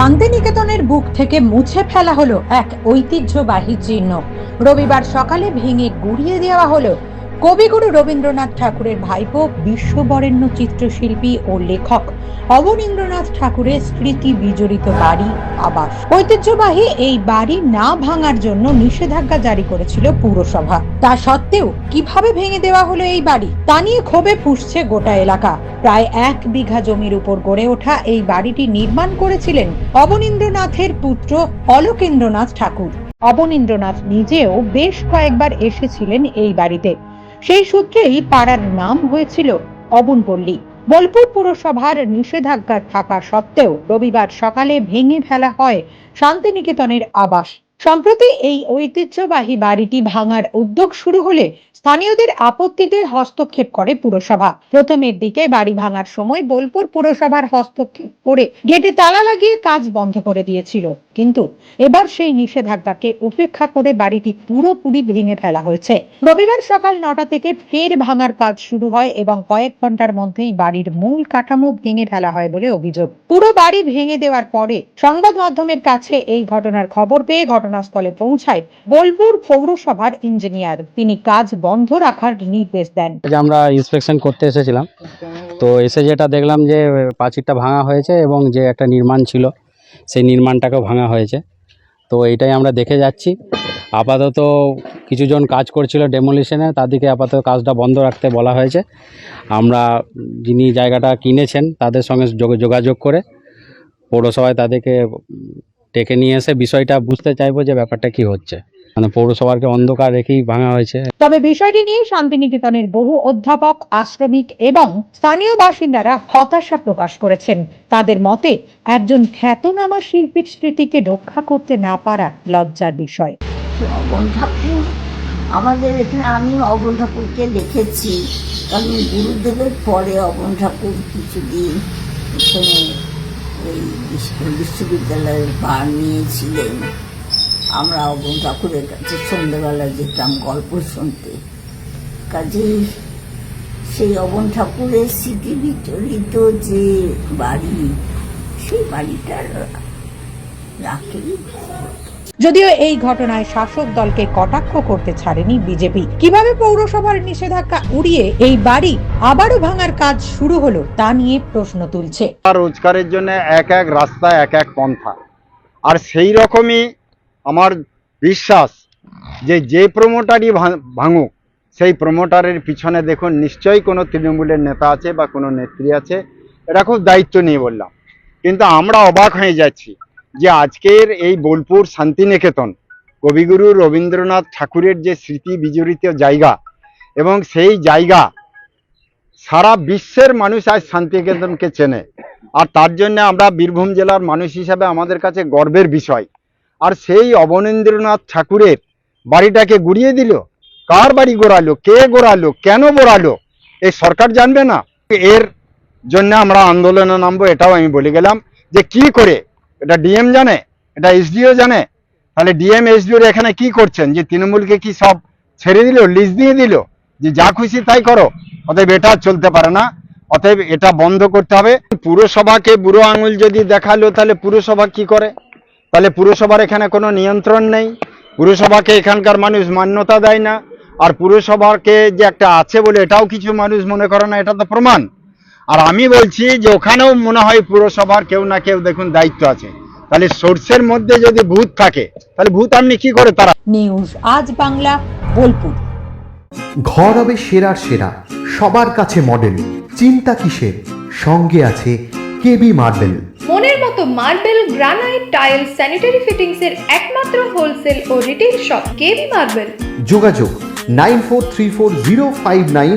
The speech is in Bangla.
শান্তিনিকেতনের বুক থেকে মুছে ফেলা হলো এক ঐতিহ্যবাহী চিহ্ন। রবিবার সকালে ভেঙে গুড়িয়ে দেওয়া হলো কবিগুরু রবীন্দ্রনাথ ঠাকুরের ভাইপো, বিশ্ববরেণ্য চিত্রশিল্পী ও লেখক অবনীন্দ্রনাথ ঠাকুরের স্মৃতি বিজড়িত বাড়ি, আবাস। ঐতিহ্যবাহী এই বাড়ি না ভাঙার জন্য নিষেধাজ্ঞা জারি করেছিল পুরসভা। তা সত্ত্বেও কীভাবে ভেঙে দেওয়া হলো এই বাড়ি, তা নিয়ে ক্ষোভে ফুসছে গোটা এলাকা। প্রায় এক বিঘা জমির উপর গড়ে ওঠা এই বাড়িটি নির্মাণ করেছিলেন অবনীন্দ্রনাথের পুত্র অলোকেন্দ্রনাথ ঠাকুর। অবনীন্দ্রনাথ নিজেও বেশ কয়েকবার এসেছিলেন এই বাড়িতে। সেই সূত্রেই পাড়ার নাম হয়েছিল অবনপল্লী। বোলপুর পুরসভার নিষেধাজ্ঞা থাকা সত্ত্বেও রবিবার সকালে ভেঙে ফেলা হয় শান্তিনিকেতনের আবাস। সম্প্রতি এই ঐতিহ্যবাহী বাড়িটি ভাঙার উদ্যোগ শুরু হলে স্থানীয়দের আপত্তিতে হস্তক্ষেপ করে পুরসভা। প্রথমের দিকে বাড়ি ভাঙার সময় বোলপুর পুরসভার হস্তক্ষেপ করে গেটে তালা লাগিয়ে কাজ বন্ধ করে দিয়েছিল। কিন্তু এবার সেই নিষেধাজ্ঞাকে উপেক্ষা করে বাড়িটি পুরোপুরি ভেঙে ফেলা হয়েছে। রবিবার সকাল নটা থেকে ফের ভাঙার কাজ শুরু হয় এবং কয়েক ঘণ্টার মধ্যেই বাড়ির মূল কাঠামো ভেঙে ফেলা হয় বলে অভিযোগ। পুরো বাড়ি ভেঙে দেওয়ার পরে সংবাদ মাধ্যমের কাছে এই ঘটনার খবর পেয়ে ঘটনাস্থলে পৌঁছায় বোলপুর পৌরসভার ইঞ্জিনিয়ার। তিনি কাজ বন্ধ রাখার নির্দেশ দেন। আমরা ইন্সপেকশন করতে এসেছিলাম, তো এসে যেটা দেখলাম যে, প্রাচীরটা ভাঙা হয়েছে এবং যে একটা নির্মাণ ছিল, সেই নির্মাণটাকেও ভাঙা হয়েছে। তো এটাই আমরা দেখে যাচ্ছি। আপাতত কিছুজন কাজ করছিল ডেমোলিশনে তাদেরকে আপাতত কাজটা বন্ধ রাখতে বলা হয়েছে। আমরা যিনি জায়গাটা কিনেছেন, তাদের সঙ্গে যোগ- যোগাযোগ করে পৌরসভায় তাদেরকে ডেকে নিয়ে এসে বিষয়টা বুঝতে চাইব যে ব্যাপারটা কি হচ্ছে। মানে পৌরসভাকে অন্ধকার রেখেই ভাঙা হয়েছে। তবে বিষয়টি নিয়ে শান্তিনিকেতনের বহু অধ্যাপক আশ্রমিক এবং স্থানীয় বাসিন্দারা হতাশা প্রকাশ করেছেন। তাদের মতে একজন খ্যাতনামা শিল্পীর স্মৃতিকে রক্ষা করতে না পারা লজ্জার বিষয়। অবন ঠাকুর? আমাদের এখানে আমি অবন ঠাকুরকে দেখেছি। কারণ গুরুদেবের পরে অবন ঠাকুর কিছুদিন এখানে এই স্কুল বিশ্ববিদ্যালয়ের বার নিয়েছিলেন। আমরা অবন ঠাকুরের কাছে সন্ধ্যেবেলা যেতাম গল্প শুনতে। কাজে সেই অবন ঠাকুরের স্মৃতি বিচরিত যে বাড়ি, সেই বাড়িটার রাখেই যদিও এই ঘটনায় শাসক দলকে কটাক্ষ করতে ছাড়েনি বিজেপি। কীভাবে পৌরসভার নিষেধাজ্ঞা উড়িয়ে এই বাড়ি আবারও ভাঙার কাজ শুরু হলো তা নিয়ে প্রশ্ন তুলছে। রোজগারের জন্য এক এক রাস্তা, এক এক পন্থা। আর সেই রকমই আমার বিশ্বাস যে যে প্রমোটারই ভাঙুক, সেই প্রমোটারের পিছনে দেখুন নিশ্চয়ই কোনো তৃণমূলের নেতা আছে বা কোনো নেত্রী আছে। এটা খুব দায়িত্ব নিয়ে বললাম। কিন্তু আমরা অবাক হয়ে যাচ্ছি। যে আজকের এই বোলপুর শান্তিনিকেতন, কবিগুরু রবীন্দ্রনাথ ঠাকুরের যে স্মৃতি বিজড়িত জায়গা এবং সেই জায়গা সারা বিশ্বের মানুষ আজ শান্তিনিকেতনকে চেনে। আর তার জন্য আমরা বীরভূম জেলার মানুষ হিসাবে আমাদের কাছে গর্বের বিষয়। আর সেই অবনীন্দ্রনাথ ঠাকুরের বাড়িটাকে গুড়িয়ে দিল। কার বাড়ি গোড়ালো? কে গোড়ালো? কেন গোড়ালো? এই সরকার জানবে না। এর জন্য আমরা আন্দোলনে নামবো, এটাও আমি বলে গেলাম যে কি করে এটা ডিএম জানে, এটা এসডিও জানে, তাহলে ডিএম এসডিওর এখানে কি করছেন? যে তৃণমূলকে কি সব ছেড়ে দিল লিজ দিয়ে দিল? যে যা খুশি তাই করো, অতএব এটা চলতে পারে না। অতএব এটা বন্ধ করতে হবে। পুরসভাকে বুড়ো আঙুল যদি দেখাল, তাহলে পুরসভা কি করে? তাহলে পুরসভার এখানে কোনো নিয়ন্ত্রণ নেই। পুরসভাকে এখানকার মানুষ মান্যতা দেয় না। আর পুরসভাকে যে একটা আছে বলে এটাও কিছু মানুষ মনে করে না, এটা তো প্রমাণ। আর আমি বলছি যে ওখানেও মনে হয় পুরসভার কেউ না কেউ দেখুন দায়িত্ব আছে। তাহলে সোর্সের মধ্যে যদি ভূত থাকে তাহলে ভূত আপনি কি করে তারা? নিউজ আজ বাংলা বোলপুর। ঘর হবে সেরার সেরা সবার কাছে মডেল চিন্তা কিসের? সঙ্গে আছে কেবি মার্বেল। মনের মতো marble granite tile sanitary fittings এর একমাত্র হোলসেল ও রিটেল শপ কেবি মার্বেল। যোগাযোগ nine four three four zero five nine